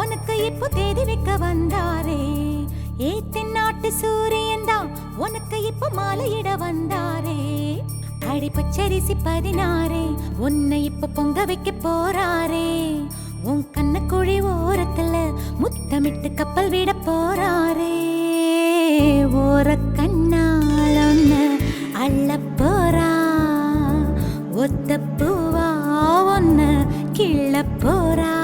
உனக்கு இப்போ தேதி வைக்க வந்தாரே. ஏ தென்னாட்டு சூரியன் தான் உனக்கு இப்போ மாலையிட வந்தாரே. அடி பச்சரிசி பதினாறே உன்னை இப்ப பொங்க வைக்க போறாரே. உன் கண்ணக்குழி ஓரத்துல முத்தமிட்டு கப்பல் விட போறாரே. ஓர கண்ணால் அள்ள போறா ஒத்த கிள்ள போறா.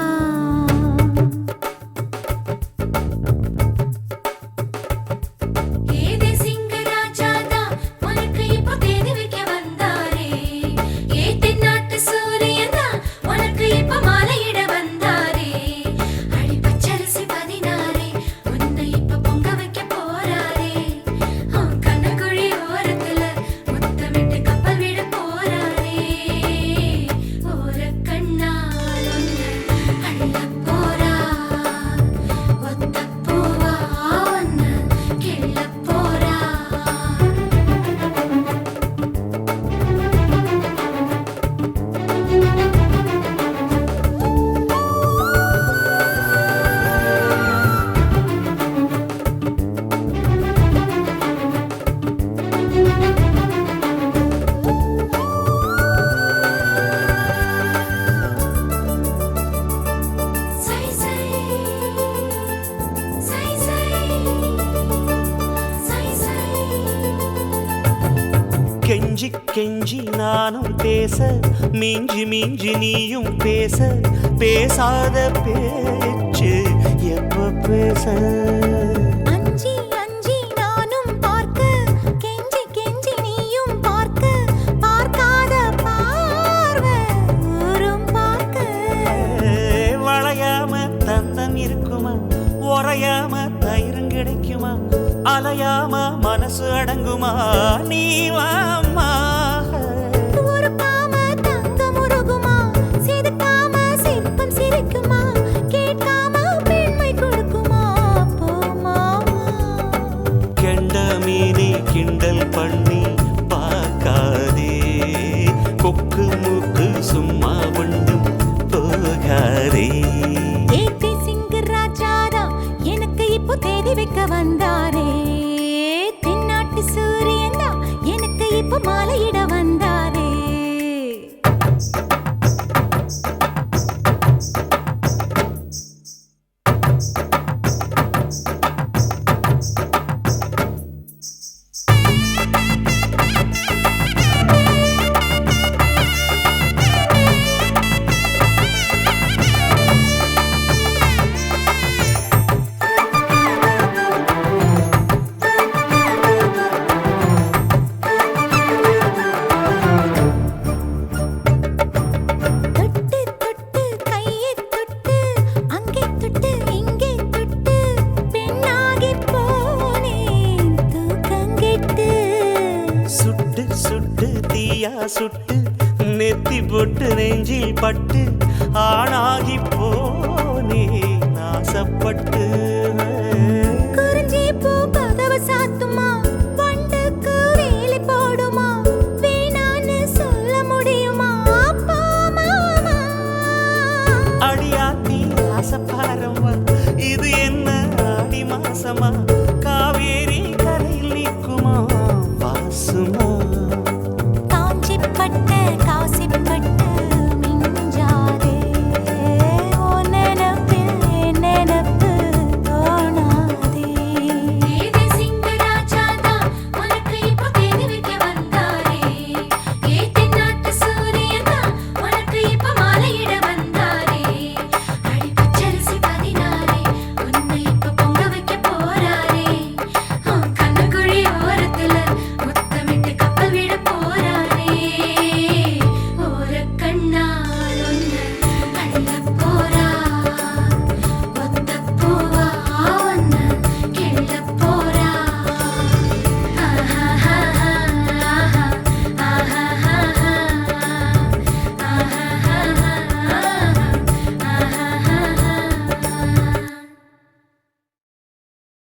கெஞ்சி கெஞ்சி நானும் பேச மிஞ்சி மிஞ்சி நீயும் பேச பேசாத பேச்சு எப்ப பேச? அஞ்சி அஞ்சி நானும் பார்க்க கெஞ்சி கெஞ்சி நீயும் பார்க்க பார்க்காத பார்வை பார்க்க. வளையாம தந்தம் இருக்குமா? உறையாம தயிரும் கிடைக்குமா? அலையாம மனசு அடங்குமா? நீ வாம்மா. சுட்டு நெத்தி போட்டு நெஞ்சில் பட்டு ஆணாகி போனே நாசப்பட்டு